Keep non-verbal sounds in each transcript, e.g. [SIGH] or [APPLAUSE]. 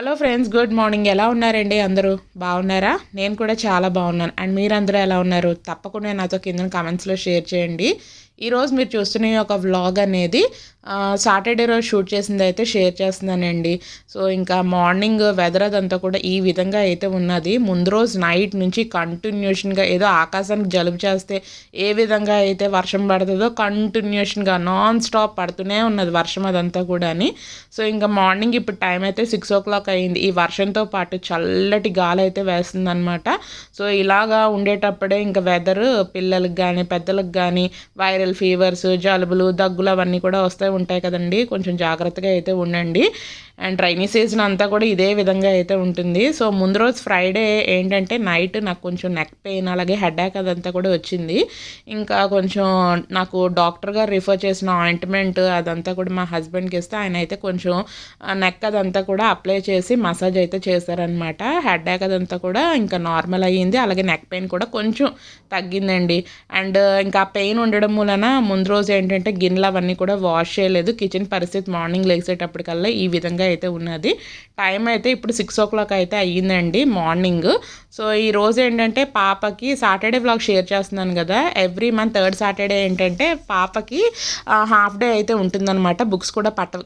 Hello friends good morning ఎలా ఉన్నారండి అందరూ? బాగున్నారా? నేను కూడా చాలా బాగున్నాను. అండ్ మీరందరూ ఎలా ఉన్నారు? తప్పకుండా నాతో కింద కామెంట్స్లో షేర్ చేయండి. ఈరోజు మీరు చూస్తున్న ఒక వ్లాగ్ అనేది సాటర్డే రోజు షూట్ చేసింది అయితే షేర్ చేస్తున్నానండి. సో ఇంకా మార్నింగ్ వెదర్ అదంతా కూడా ఈ విధంగా అయితే ఉన్నది. ముందు రోజు నైట్ నుంచి కంటిన్యూషన్గా ఏదో ఆకాశానికి జలుబు చేస్తే ఏ విధంగా అయితే వర్షం పడుతుందో కంటిన్యూషన్గా నాన్ స్టాప్ పడుతూనే ఉన్నది వర్షం అదంతా కూడా సో ఇంకా మార్నింగ్ ఇప్పుడు టైం అయితే సిక్స్ ఓ క్లాక్ అయింది. ఈ వర్షంతో పాటు చల్లటి గాలి అయితే వేస్తుందన్నమాట. సో ఇలాగా ఉండేటప్పుడే ఇంకా వెదర్ పిల్లలకు కానీ పెద్దలకు కానీ వైరల్ ఫీవర్స్ జలుబులు దగ్గులు అవన్నీ కూడా వస్తూ ఉంటాయి కదండి. కొంచెం జాగ్రత్తగా అయితే ఉండండి. అండ్ రైనీ సీజన్ అంతా కూడా ఇదే విధంగా అయితే ఉంటుంది. సో ముందు రోజు ఫ్రైడే ఏంటంటే నైట్ నాకు కొంచెం నెక్ పెయిన్ అలాగే హెడ్ఏక్ అదంతా కూడా వచ్చింది. ఇంకా కొంచెం నాకు డాక్టర్ గారు రిఫర్ చేసిన ఆయింట్మెంట్ అదంతా కూడా మా హస్బెండ్కి ఇస్తే ఆయన అయితే కొంచెం నెక్ అదంతా కూడా అప్లై చేసి మసాజ్ అయితే చేశారనమాట హెడ్ఏక్ అదంతా కూడా ఇంకా నార్మల్ అయ్యింది. అలాగే నెక్ పెయిన్ కూడా కొంచెం తగ్గిందండి. అండ్ uh, ఇంకా పెయిన్ ఉండడం మూలన ముందు రోజు ఏంటంటే గిన్నెలు అవన్నీ కూడా వాష్ చేయలేదు. కిచెన్ పరిస్థితి మార్నింగ్ లేచేటప్పటికల్లా ఈ విధంగా అయితే ఉన్నది. టైం అయితే ఇప్పుడు సిక్స్ ఓ క్లాక్ అయితే అయ్యిందండి మార్నింగ్ సో ఈ రోజు ఏంటంటే పాపకి సాటర్డే వ్లాగ్ షేర్ చేస్తున్నాను కదా. ఎవ్రీ మంత్ థర్డ్ సాటర్డే ఏంటంటే పాపకి హాఫ్ డే అయితే ఉంటుందన్నమాట. బుక్స్ కూడా పట్ట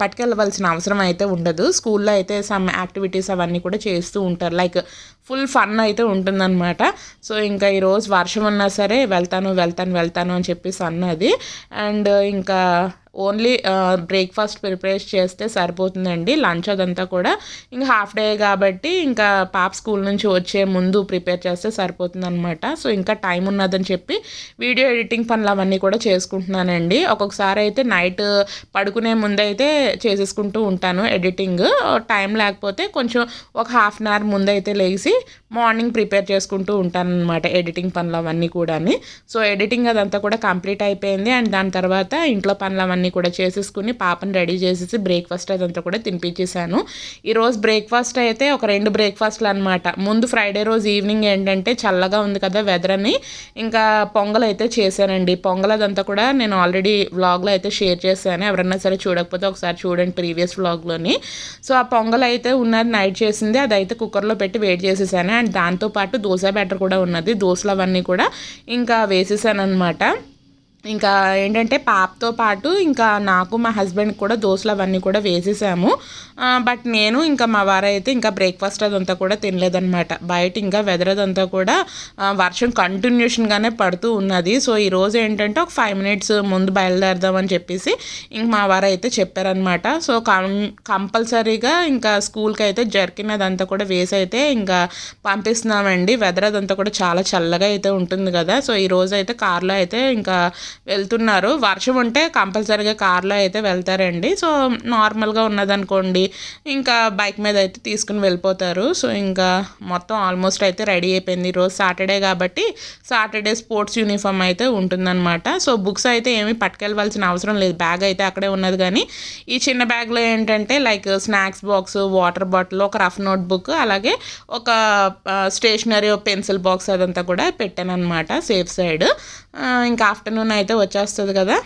పట్టుకెళ్ళవలసిన అవసరం అయితే ఉండదు. స్కూల్లో అయితే సమ్ యాక్టివిటీస్ అవన్నీ కూడా చేస్తూ ఉంటారు. లైక్ ఫుల్ ఫన్ అయితే ఉంటుందన్నమాట. సో ఇంకా ఈరోజు వర్షం ఉన్నా సరే వెళ్తాను వెళ్తాను వెళ్తాను అని చెప్పేసి అన్నది. అండ్ ఇంకా ఓన్లీ బ్రేక్ఫాస్ట్ ప్రిపేర్ చేస్తే సరిపోతుందండి. లంచ్ అదంతా కూడా. ఇంకా హాఫ్ డే కాబట్టి ఇంకా పాప స్కూల్ నుంచి వచ్చే ముందు ప్రిపేర్ చేస్తే సరిపోతుంది అనమాట సో ఇంకా టైం ఉన్నదని చెప్పి వీడియో ఎడిటింగ్ పనులు అవన్నీ కూడా చేసుకుంటున్నానండి. ఒక్కొక్కసారి అయితే నైట్ పడుకునే ముందైతే చేసేసుకుంటూ ఉంటాను ఎడిటింగ్. టైం లేకపోతే కొంచెం ఒక హాఫ్ అన్ అవర్ ముందైతే లేచి మార్నింగ్ ప్రిపేర్ చేసుకుంటూ ఉంటాను అనమాట ఎడిటింగ్ పనులు అవన్నీ కూడా సో ఎడిటింగ్ అదంతా కూడా కంప్లీట్ అయిపోయింది. అండ్ దాని తర్వాత ఇంట్లో పనులు అవన్నీ కూడా చేసేసుకుని పాపని రెడీ చేసేసి బ్రేక్ఫాస్ట్ అదంతా కూడా తినిపించేశాను. ఈరోజు బ్రేక్ఫాస్ట్ అయితే ఒక రెండు బ్రేక్ఫాస్ట్లు అనమాట ముందు ఫ్రైడే రోజు ఈవినింగ్ ఏంటంటే చల్లగా ఉంది కదా వెదర్ అని ఇంకా పొంగల్ అయితే చేశానండి. పొంగల్ అదంతా కూడా నేను ఆల్రెడీ వ్లాగ్లో అయితే షేర్ చేశాను. ఎవరన్నా సరే చూడకపోతే ఒకసారి చూడండి ప్రీవియస్ వ్లాగ్లోని. సో ఆ పొంగల్ అయితే ఉన్నది నైట్ చేసింది. అది అయితే కుక్కర్లో పెట్టి వెయిట్ చేసేసాను. అండ్ దాంతోపాటు దోశ బ్యాటర్ కూడా ఉన్నది. దోశలు అవన్నీ కూడా ఇంకా వేసేసాను అనమాట ఇంకా ఏంటంటే పాపతో పాటు ఇంకా నాకు మా హస్బెండ్ కూడా దోశలు అవన్నీ కూడా వేసేసాము. బట్ నేను ఇంకా మా వారైతే ఇంకా బ్రేక్ఫాస్ట్ అదంతా కూడా తినలేదన్నమాట. బయట ఇంకా వెదర్ అదంతా కూడా వర్షం కంటిన్యూషన్గానే పడుతూ ఉన్నది. సో ఈరోజు ఏంటంటే ఒక ఫైవ్ మినిట్స్ ముందు బయలుదేరదామని చెప్పేసి ఇంక మా వారు అయితే చెప్పారనమాట సో కం కంపల్సరీగా ఇంకా స్కూల్కి అయితే జర్కిన్ అదంతా కూడా వేసి అయితే ఇంకా పంపిస్తున్నామండి. వెదర్ అదంతా కూడా చాలా చల్లగా అయితే ఉంటుంది కదా. సో ఈ అయితే కార్లో అయితే ఇంకా వెళ్తున్నారు. వర్షం ఉంటే కంపల్సరీగా కార్లో అయితే వెళ్తారండి. సో నార్మల్గా ఉన్నదనుకోండి ఇంకా బైక్ మీద అయితే తీసుకుని వెళ్ళిపోతారు. సో ఇంకా మొత్తం ఆల్మోస్ట్ అయితే రెడీ అయిపోయింది. ఈరోజు సాటర్డే కాబట్టి సాటర్డే స్పోర్ట్స్ యూనిఫామ్ అయితే ఉంటుందన్నమాట. సో బుక్స్ అయితే ఏమీ పట్టుకెళ్ళవలసిన అవసరం లేదు. బ్యాగ్ అయితే అక్కడే ఉన్నది కానీ ఈ చిన్న బ్యాగ్లో ఏంటంటే like snacks box water bottle ఒక రఫ్ నోట్ బుక్ అలాగే ఒక స్టేషనరీ పెన్సిల్ బాక్స్ అదంతా కూడా పెట్టాను అనమాట సేఫ్ సైడ్. ఇంకా ఆఫ్టర్నూన్ అయితే వచ్చేస్తుంది కదా?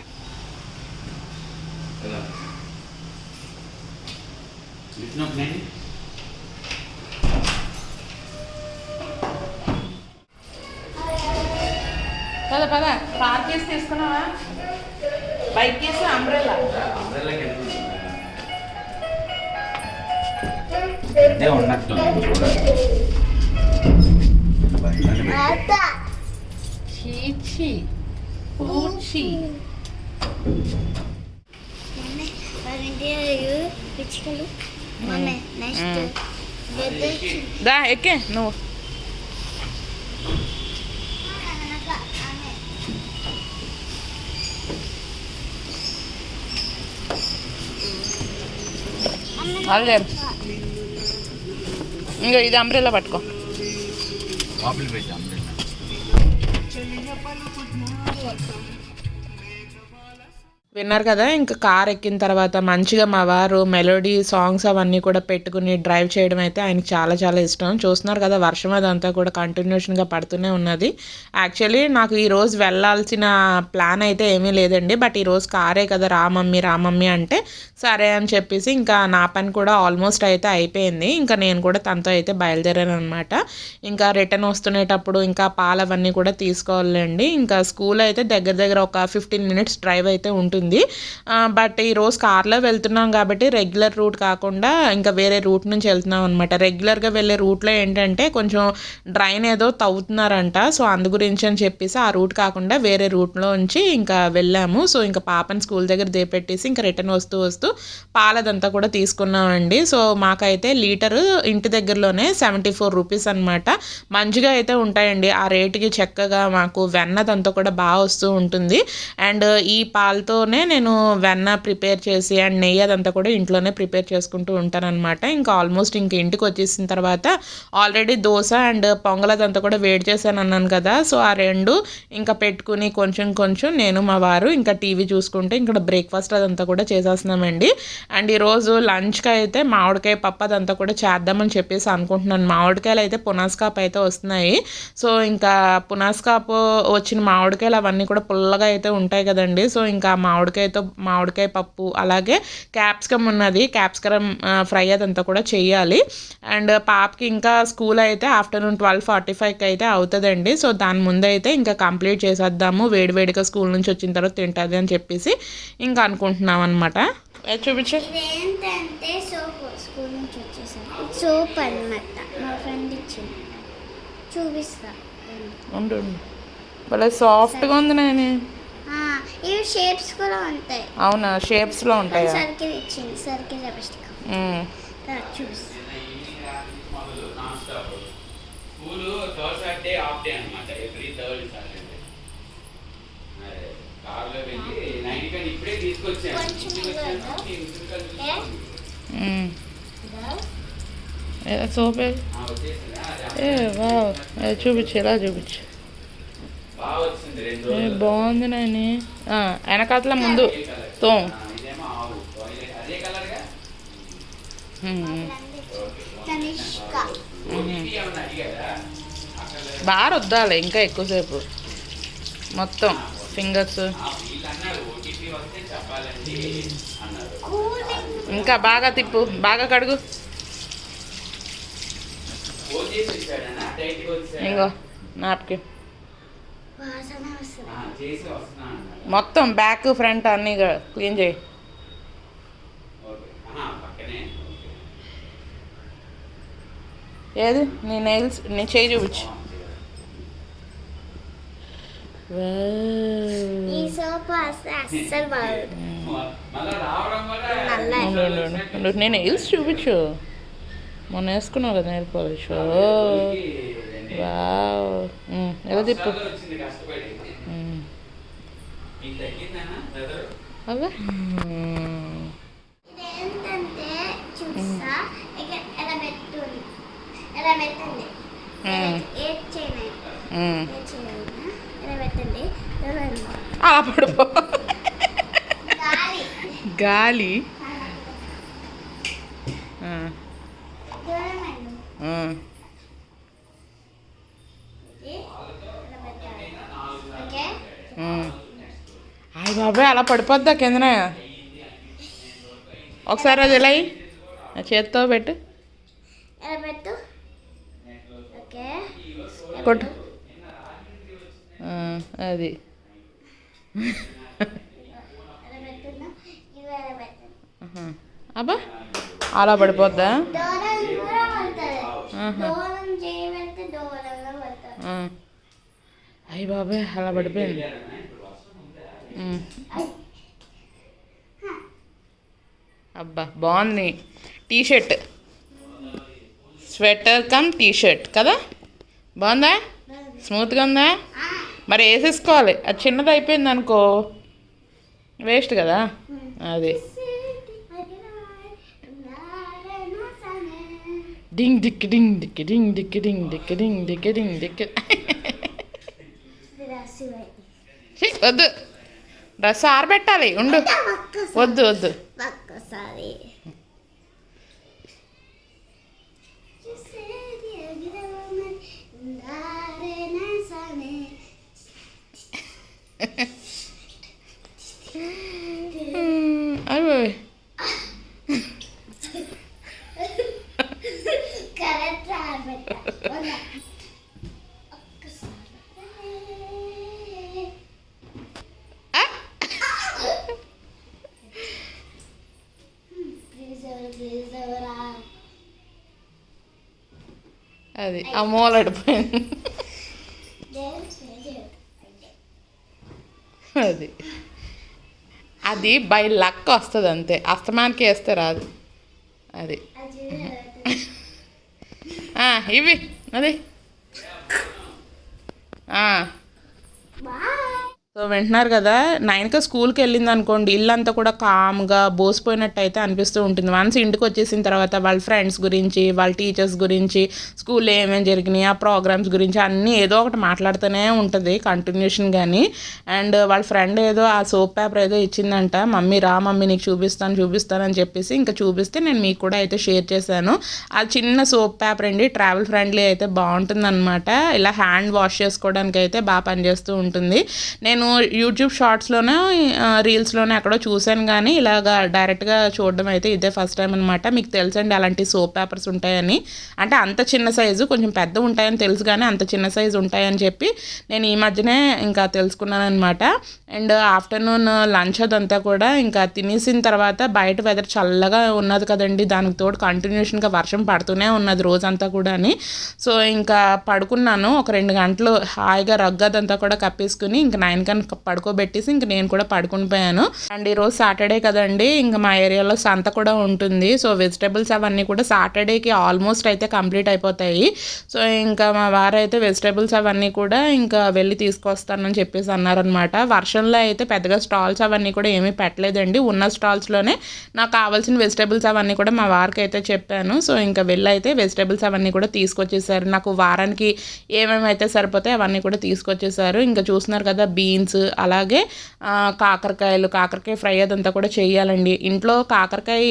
పద పద. పార్క్ చేసి తీసుకున్నావా? బైక్ చేసి అంబ్రెల్లా ఉన్నట్టు చూడాలి చీచి పూచి Mami, parang you పిచ్చుకలు మమ్మీ నెక్స్ట్ వెదర్ దా ఎక్కే నువ్వు అదే ఇంకా ఇది అంబ్రెల్లా పట్టుకో లోపలికి పెట్టాం విన్నారు కదా ఇంకా కార్ ఎక్కిన తర్వాత మంచిగా మా వారు మెలోడీ సాంగ్స్ అవన్నీ కూడా పెట్టుకుని డ్రైవ్ చేయడం అయితే ఆయనకి చాలా చాలా ఇష్టం. చూస్తున్నారు కదా వర్షం అదంతా కూడా కంటిన్యూషన్గా పడుతూనే ఉన్నది. యాక్చువల్లీ నాకు ఈరోజు వెళ్ళాల్సిన ప్లాన్ అయితే ఏమీ లేదండి. బట్ ఈరోజు కారే కదా రా మమ్మీ రా మమ్మీ అంటే సరే అని చెప్పేసి ఇంకా నా పని కూడా ఆల్మోస్ట్ అయితే అయిపోయింది. ఇంకా నేను కూడా తనతో అయితే బయలుదేరాను అనమాట ఇంకా రిటర్న్ వస్తునేటప్పుడు ఇంకా పాలు అవన్నీ కూడా తీసుకోవాలండి. ఇంకా స్కూల్ అయితే దగ్గర దగ్గర ఒక ఫిఫ్టీన్ మినిట్స్ డ్రైవ్ అయితే ఉంటుంది. ఆ, బట్ ఈరోజు కార్లో వెళ్తున్నాం కాబట్టి రెగ్యులర్ రూట్ కాకుండా ఇంకా వేరే రూట్ నుంచి వెళ్తున్నాం అనమాట రెగ్యులర్గా వెళ్ళే రూట్లో ఏంటంటే కొంచెం డ్రైన్ ఏదో తవ్వుతున్నారంట. సో అందు గురించి అని చెప్పేసి ఆ రూట్ కాకుండా వేరే రూట్లో నుంచి ఇంకా వెళ్ళాము. సో ఇంకా పాపని స్కూల్ దగ్గర దేపెట్టేసి ఇంకా రిటర్న్ వస్తూ వస్తూ పాలదంతా కూడా తీసుకున్నామండి. సో మాకైతే లీటరు ఇంటి దగ్గరలోనే సెవెంటీ ఫోర్ రూపీస్ అనమాట మంచిగా అయితే ఉంటాయండి. ఆ రేటుకి చక్కగా మాకు వెన్నదంతా కూడా బాగా వస్తూ ఉంటుంది. అండ్ ఈ పాలతోనే నేను వెన్న ప్రిపేర్ చేసి అండ్ నెయ్యి అదంతా కూడా ఇంట్లోనే ప్రిపేర్ చేసుకుంటూ ఉంటానన్నమాట. ఇంకా ఆల్మోస్ట్ ఇంక ఇంటికి వచ్చేసిన తర్వాత ఆల్రెడీ దోశ అండ్ పొంగల్ అదంతా కూడా వేడి చేశాను అన్నాను కదా. సో ఆ రెండు ఇంకా పెట్టుకుని కొంచెం కొంచెం నేను మా వారు ఇంకా టీవీ చూసుకుంటే ఇక్కడ బ్రేక్ఫాస్ట్ అదంతా కూడా చేసేస్తున్నామండి. అండ్ ఈరోజు లంచ్కి అయితే మామిడికాయ పప్పు అదంతా కూడా చేద్దామని చెప్పేసి అనుకుంటున్నాను. మామిడికాయలు అయితే పునాస్కాప్ అయితే వస్తున్నాయి. సో ఇంకా పునాస్కాప్ వచ్చిన మామిడికాయలు అవన్నీ కూడా పుల్లగా అయితే ఉంటాయి కదండి. సో ఇంకా మామిడికాయతో మామిడికాయ పప్పు అలాగే క్యాప్సికమ్ ఉన్నది. క్యాప్సికమ్ ఫ్రై అదంతా కూడా చేయాలి. అండ్ పాపకి ఇంకా స్కూల్ అయితే ఆఫ్టర్నూన్ ట్వెల్వ్ ఫార్టీ ఫైవ్కి అయితే అవుతుందండి. సో దాని ముందు అయితే ఇంకా కంప్లీట్ చేసేద్దాము. వేడివేడిగా స్కూల్ నుంచి వచ్చిన తర్వాత తింటుంది అని చెప్పేసి ఇంకా అనుకుంటున్నాం అనమాట చూపించు. సోప్ స్కూల్ నుంచి వచ్చేసాను. సోప్ అన్నమాట. మా ఫ్రెండ్ ఇచ్చింది. చూపిస్తా. ఉండు. భలే సాఫ్ట్గా ఉంది నేను ఇవి షేప్స్ కూడా ఉంటాయి. అవునా? షేప్స్లో ఉంటాయా? సర్కిల్ ఇచ్చింది. Circle lipstick. చూపిస్తా school third Saturday half day అనమాట ఎవ్రీ థర్డ్ సాటర్డే కార్లో వెళ్ళి నైట్ కానీ ఇప్పుడే తీసుకొచ్చాను. కొంచెం ఇంటికి ఇదిగో వచ్చాను, ఇదిగో. ఈ ఉసిరికాయలు ఏ? సోపే? ఏ, చూపించు ఎలా చూపించు బాగా వచ్చింది రెండు ఏ రోజులు బాగుంది నాని ఆ, వెనకాతల ముందు? తోం. బాగా రుద్దాలి ఇంకా ఎక్కువసేపు. మొత్తం ఫింగర్స్. ఇంకా బాగా తిప్పు బాగా కడుగు? ఇంకో నాప్కి వాసన వస్తుంది ఆ, చేసి వస్తున్నా అన్నారు మొత్తం బ్యాక్ ఫ్రంట్ అన్నీ క్లీన్ చేయి. ఏది? నీ నెయిల్స్ నీ చేయి చూపించు. నీ నెయిల్స్ చూపించు. మొన్న వేసుకున్నావు కదా నెయిల్ పాలిష్ ఊరికి పడిపో గాలి గాలి ఆ, చూడమండి ఆ. ఇది ఎలా పెట్టాలి ఓకే ఉమ్. అయ్య బాబాయ్ అలా పడిపోద్దా కిందన? ఒకసారి అది ఇలా చేత్తో పెట్టు. కొట్టు. అది. అబ్బా అలా పడిపోద్దా? ఆహా. దూరం చేయబడితే దూరంగా పడుతుంది ఆ. అయ్యి బాబాయ్ అలా పడిపోయింది. అబ్బా బాగుంది. T shirt sweater cum T shirt కదా? బాగుందా? స్మూత్గా ఉందా? మరి వేసేసుకోవాలి. అది చిన్నది అయిపోయింది అనుకో. వేస్ట్ కదా? అది. డింగ్ డిక్ డింగ్ డిక్ డింగ్ డిక్ డింగ్ డిక్ డింగ్ డిక్ డింగ్ డిక్ వద్దు. డ్రెస్ ఆరబెట్టాలి ఉండు. వద్దు వద్దు. అది ఆ మూలడిపోయింది అది. అది బై లక్ వస్తుంది అంతే. అస్తమానికి వేస్తే రాదు. అది. [LAUGHS] ఇవి అది. ఆ. సో వింటున్నారు కదా నైన్కి స్కూల్కి వెళ్ళింది అనుకోండి ఇల్లంతా కూడా కామ్గా బోసిపోయినట్టు అయితే అనిపిస్తూ ఉంటుంది. వన్స్ ఇంటికి వచ్చేసిన తర్వాత వాళ్ళ ఫ్రెండ్స్ గురించి వాళ్ళ టీచర్స్ గురించి స్కూల్లో ఏమేమి జరిగినాయి ఆ ప్రోగ్రామ్స్ గురించి అన్నీ ఏదో ఒకటి మాట్లాడుతూనే ఉంటుంది కంటిన్యూషన్ కానీ అండ్ వాళ్ళ ఫ్రెండ్ ఏదో ఆ సోప్ పేపర్ ఏదో ఇచ్చిందంట మమ్మీ రా మమ్మీ నీకు చూపిస్తాను చూపిస్తాను అని చెప్పేసి ఇంకా చూపిస్తే నేను మీకు కూడా అయితే షేర్ చేశాను. ఆ చిన్న సోప్ పేపర్ అండి ట్రావెల్ ఫ్రెండ్లీ అయితే బాగుంటుంది అనమాట ఇలా హ్యాండ్ వాష్ చేసుకోవడానికి అయితే బాగా పనిచేస్తూ ఉంటుంది. నేను యూట్యూబ్ షార్ట్స్లోనే రీల్స్లోనే ఎక్కడో చూశాను కానీ ఇలాగా డైరెక్ట్గా చూడడం అయితే ఇదే ఫస్ట్ టైం అనమాట మీకు తెలుసండి అలాంటి సోప్ పేపర్స్ ఉంటాయని. అంటే అంత చిన్న సైజు కొంచెం పెద్ద ఉంటాయని తెలుసు కానీ అంత చిన్న సైజు ఉంటాయని చెప్పి నేను ఈ మధ్యనే ఇంకా తెలుసుకున్నాను అనమాట అండ్ ఆఫ్టర్నూన్ లంచ్ అదంతా కూడా ఇంకా తినేసిన తర్వాత బయట వెదర్ చల్లగా ఉన్నది కదండి. దానికి తోడు కంటిన్యూషన్గా వర్షం పడుతూనే ఉన్నది రోజంతా కూడా అని సో ఇంకా పడుకున్నాను. ఒక రెండు గంటలు హాయిగా రగ్గదంతా కూడా కప్పేసుకుని ఇంకా నైన్ కన్నా పడుకోబెట్టేసి ఇంక నేను కూడా పడుకుని పోయాను. అండ్ ఈరోజు సాటర్డే కదండి ఇంకా మా ఏరియాలో సంత కూడా ఉంటుంది. సో వెజిటేబుల్స్ అవన్నీ కూడా సాటర్డేకి ఆల్మోస్ట్ అయితే కంప్లీట్ అయిపోతాయి. సో ఇంకా మా వారు అయితే వెజిటేబుల్స్ అవన్నీ కూడా ఇంకా వెళ్ళి తీసుకొస్తానని చెప్పేసి అన్నారనమాట వర్షంలో అయితే పెద్దగా స్టాల్స్ అవన్నీ కూడా ఏమీ పెట్టలేదండి. ఉన్న స్టాల్స్లోనే నాకు కావాల్సిన వెజిటేబుల్స్ అవన్నీ కూడా మా వారికి అయితే చెప్పాను. సో ఇంకా వెళ్ళి అయితే వెజిటేబుల్స్ అవన్నీ కూడా తీసుకొచ్చేసారు. నాకు వారానికి ఏమేమి అయితే సరిపోతాయి అవన్నీ కూడా తీసుకొచ్చేసారు. ఇంకా చూస్తున్నారు కదా బీన్స్ అలాగే కాకరకాయలు కాకరకాయ ఫ్రై అదంతా కూడా చేయాలండి. ఇంట్లో కాకరకాయ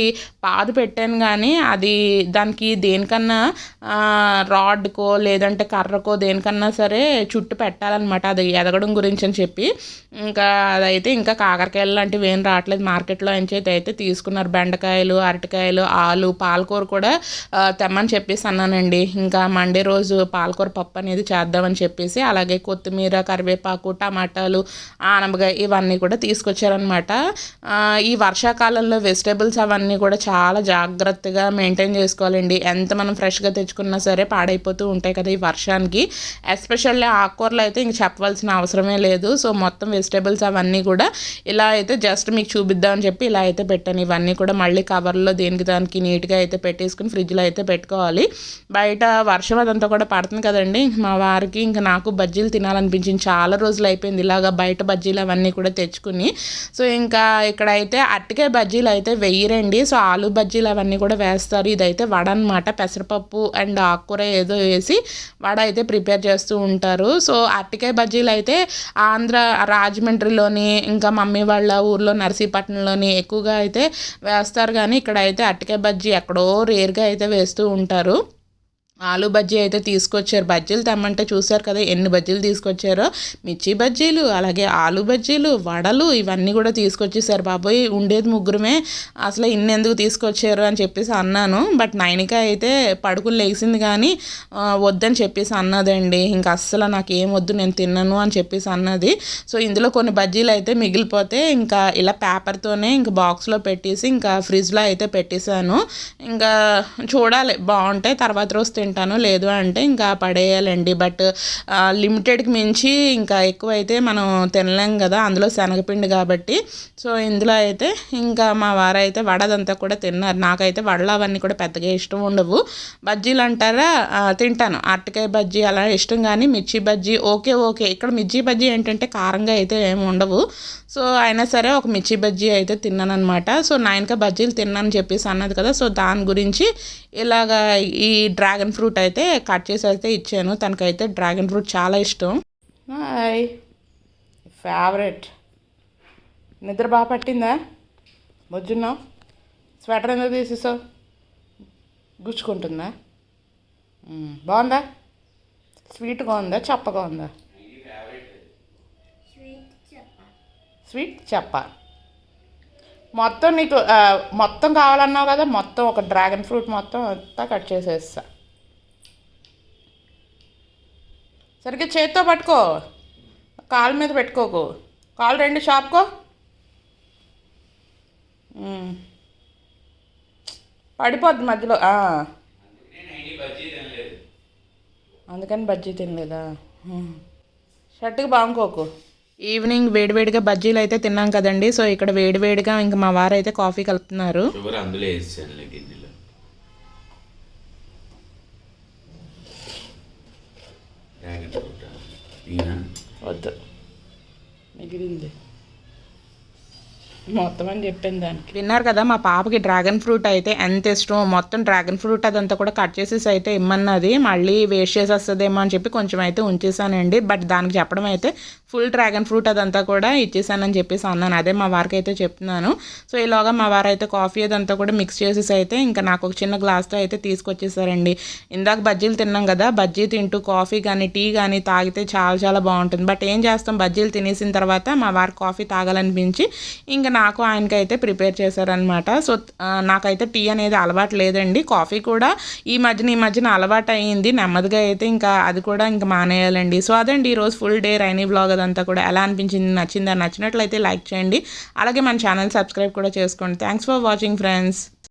పాదు పెట్టాను కానీ అది దానికి దేనికన్నా రాడ్కో లేదంటే కర్రకో దేనికన్నా సరే చుట్టు పెట్టాలన్నమాట. అది ఎదగడం గురించి అని చెప్పి. ఇంకా అదైతే ఇంకా కాకరకాయలు లాంటివి ఏం రావట్లేదు. మార్కెట్లో అని చేతి అయితే తీసుకున్నారు. బెండకాయలు అరటికాయలు ఆలు పాలకూర కూడా తెమ్మని చెప్పేసి అన్నానండి. ఇంకా మండే రోజు పాలకూర పప్పు అనేది చేద్దామని చెప్పేసి అలాగే కొత్తిమీర కరివేపాకు టమాటాలు ఆనపకాయ ఇవన్నీ కూడా తీసుకొచ్చారనమాట ఈ వర్షాకాలంలో వెజిటేబుల్స్ అవన్నీ కూడా చాలా జాగ్రత్తగా మెయింటైన్ చేసుకోవాలండి. ఎంత మనం ఫ్రెష్గా తెచ్చుకున్నా సరే పాడైపోతూ ఉంటాయి కదా ఈ వర్షానికి. ఎస్పెషల్లీ ఆకుకూరలు అయితే ఇంక చెప్పవలసిన అవసరమే లేదు. సో మొత్తం వెజిటేబుల్స్ అవన్నీ కూడా ఇలా అయితే జస్ట్ మీకు చూపిద్దామని చెప్పి ఇలా అయితే పెట్టాను. ఇవన్నీ కూడా మళ్ళీ కవర్లో దేనికి దానికి నీట్గా అయితే పెట్టేసుకుని ఫ్రిడ్జ్లో అయితే పెట్టుకోవాలి. బయట వర్షం అదంతా కూడా పడుతుంది కదండి. మా వారికి ఇంకా నాకు బజ్జీలు తినాలనిపించింది. చాలా రోజులు అయిపోయింది ఇలాగా బయట బజ్జీలు అవన్నీ కూడా తెచ్చుకుని. సో ఇంకా ఇక్కడైతే అరటికాయ బజ్జీలు అయితే వెయ్యరండి. సో ఆలు బజ్జీలు అవన్నీ కూడా వేస్తారు. ఇదైతే వడ అనమాట పెసరపప్పు అండ్ ఆకుకూర ఏదో వేసి వడ అయితే ప్రిపేర్ చేస్తూ ఉంటారు. సో అరటికాయ బజ్జీలు అయితే ఆంధ్ర రాజమండ్రిలోని ఇంకా మమ్మీ వాళ్ళ ఊర్లో నర్సీపట్నంలోని ఎక్కువగా అయితే వేస్తారు. కానీ ఇక్కడ అయితే అరటికాయ బజ్జీ ఎక్కడో రేర్గా అయితే వేస్తూ ఉంటారు. ఆలు బజ్జీ అయితే తీసుకొచ్చారు. బజ్జీలు తెమ్మంటే చూశారు కదా ఎన్ని బజ్జీలు తీసుకొచ్చారో. మిర్చి బజ్జీలు అలాగే ఆలు బజ్జీలు వడలు ఇవన్నీ కూడా తీసుకొచ్చేసారు బాబోయ్. ఉండేది ముగ్గురమే. అసలు ఇన్ని ఎందుకు తీసుకొచ్చారు అని చెప్పేసి అన్నాను. బట్ నైనిక అయితే పడుకుని లేచింది కానీ వద్దని చెప్పేసి అన్నదండి. ఇంకా అస్సలు నాకు ఏం వద్దు నేను తిన్నాను అని చెప్పేసి అన్నది. సో ఇందులో కొన్ని బజ్జీలు అయితే మిగిలిపోతే ఇంకా ఇలా పేపర్తోనే ఇంకా బాక్స్లో పెట్టేసి ఇంకా ఫ్రిడ్జ్లో అయితే పెట్టేశాను. ఇంకా చూడాలి బాగుంటే తర్వాత రోజు తింటాను. లేదు అంటే ఇంకా పడేయాలండి. బట్ లిమిటెడ్కి మించి ఇంకా ఎక్కువ అయితే మనం తినలేం కదా అందులో శనగపిండి కాబట్టి. సో ఇందులో అయితే ఇంకా మా వారైతే వడదంతా కూడా తిన్నారు. నాకైతే వడలు అవన్నీ కూడా పెద్దగా ఇష్టం ఉండవు. బజ్జీలు అంటారా? తింటాను. అరటికాయ బజ్జీ అలా ఇష్టం కానీ మిర్చి బజ్జీ ఓకే ఓకే. ఇక్కడ మిర్చి బజ్జీ ఏంటంటే కారంగా అయితే ఏమి ఉండవు. సో అయినా సరే ఒక మిర్చి బజ్జీ అయితే తిన్నాను అనమాట సో నాయనక బజ్జీలు తిన్నాను చెప్పేసి అన్నది కదా సో దాని గురించి ఇలాగా ఈ డ్రాగన్ ఫ్రూట్ ఫ్రూట్ అయితే కట్ చేసి అయితే ఇచ్చాను. తనకైతే డ్రాగన్ ఫ్రూట్ చాలా ఇష్టం. హాయ్. ఫేవరెట్ నిద్ర బాగా పట్టిందా? మొజ్జున్నావు స్వెటర్ ఎందుకు తీసేసావు? గుచ్చుకుంటుందా? బాగుందా? స్వీట్గా ఉందా? చప్పగా ఉందా? స్వీట్ చెప్ప. మొత్తం నీకు మొత్తం కావాలన్నావు కదా మొత్తం ఒక డ్రాగన్ ఫ్రూట్ మొత్తం అంతా కట్ చేసేస్తా. సరిగ్గా చేత్తో పట్టుకో. కాలు మీద పెట్టుకోకు. కాలు రెండు షాప్కో. పడిపోద్ది మధ్యలో. అందుకని బజ్జీ తినలేదా. షర్ట్కి బాగుకోకు ఈవినింగ్ వేడివేడిగా బజ్జీలు అయితే తిన్నాం కదండి. సో ఇక్కడ వేడివేడిగా ఇంకా మా వారు అయితే కాఫీ కలుపుతున్నారు. అందులో ఈయన వద్దు మిగిలింది మొత్తం అని చెప్పింది దానికి. విన్నారు కదా మా పాపకి డ్రాగన్ ఫ్రూట్ అయితే ఎంత ఇష్టం మొత్తం డ్రాగన్ ఫ్రూట్ అదంతా కూడా కట్ చేసేసి అయితే ఇమ్మన్నది. మళ్ళీ వేస్ట్ చేసేస్తుందేమో అని చెప్పి కొంచెం అయితే ఉంచేసానండి. బట్ దానికి చెప్పడం అయితే ఫుల్ డ్రాగన్ ఫ్రూట్ అదంతా కూడా ఇచ్చేసానని చెప్పేసి అన్నాను. అదే మా వారికి అయితే చెప్తున్నాను. సో ఇలాగా మా వారు అయితే కాఫీ అదంతా కూడా మిక్స్ చేసేసి అయితే ఇంకా నాకు ఒక చిన్న గ్లాస్తో అయితే తీసుకొచ్చేసారండి. ఇందాక బజ్జీలు తిన్నాం కదా బజ్జీ తింటూ కాఫీ కానీ టీ కానీ తాగితే చాలా చాలా బాగుంటుంది. బట్ ఏం చేస్తాం? బజ్జీలు తినేసిన తర్వాత మా వారు కాఫీ తాగాలనిపించి ఇంకా నాకు ఆయనకి అయితే ప్రిపేర్ చేశారనమాట సో నాకైతే టీ అనేది అలవాటు లేదండి. కాఫీ కూడా ఈ మధ్యన ఈ మధ్యన అలవాటు అయ్యింది. నెమ్మదిగా అయితే ఇంకా అది కూడా ఇంకా మానేయాలండి. సో అదండి ఈరోజు ఫుల్ డే రైనీ బ్లాగ్ అదంతా కూడా. ఎలా అనిపించింది నచ్చిందా నచ్చినట్లయితే లైక్ చేయండి. అలాగే మన ఛానల్ సబ్స్క్రైబ్ కూడా చేసుకోండి. Thanks for watching friends.